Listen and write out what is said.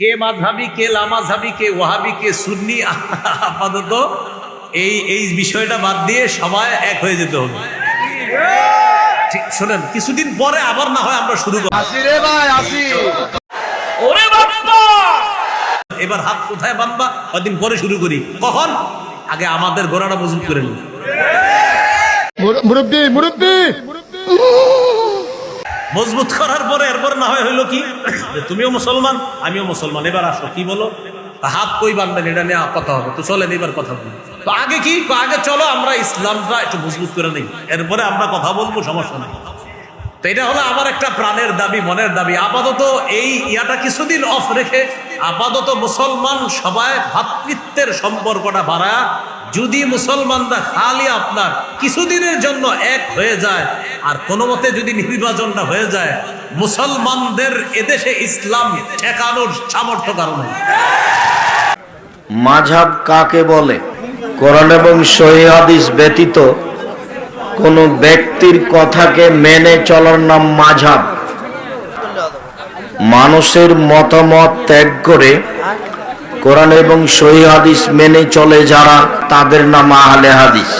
কে মাঝহাবি কে লামাঝহাবি কে ওয়াহাবি কে সুন্নি? আপাতত এই এই বিষয়টা বাদ দিয়ে সবাই এক হয়ে যেতে হবে। ঠিক শোনেন কিছুদিন পরে আবার না হয় আমরা শুরু করব। আসি রে ভাই আসি। ওরে বাবা এবার হাত কোথায় বাঁধবা? কদিন পরে শুরু করি। কখন? আগে আমাদের গোড়াটা মজবুত করে নিই মুরব্বী মুরব্বী। মজবুত করার পরে এরপর না হয় হইল কি? তুমিও মুসলমান, আমিও মুসলমান। এবার আসো, কি বলো? হাত কই বাঁধবেন? এটা নিয়ে কথা হবে। তো চলেন, এবার কথা বলি। তো আগে কি? আগে চলো, আমরা ইসলামটা একটু মজবুত করে নেই। এরপরে আমরা কথা বলব, সমস্যা নেই। তো এটা হলো আমার একটা প্রাণের দাবি, মনের দাবি। আপাতত এই ইয়াটা কিছুদিন অফ রেখে আপাতত মুসলমান সবাই ভাতৃত্বের সম্পর্কটা বাড়া যদি মুসলমানরা খালি আপনার কিছুদিনের জন্য এক হয়ে যায় আর কোনো মতে যদি নির্বাচনটা হয়ে যায়, মুসলমানদের এদেশে ইসলাম ঠেকানোর সামর্থ্য কারণে মাঝহাব কাকে বলে? কোরআন এবং সহি হাদিস ব্যতীত কোন ব্যক্তির কথাকে মেনে চলার নাম মাঝাব। মানুষের মতামত ত্যাগ করে কোরআন এবং সহি হাদিস মেনে চলে যারা, তাদের নাম আহলে হাদিস।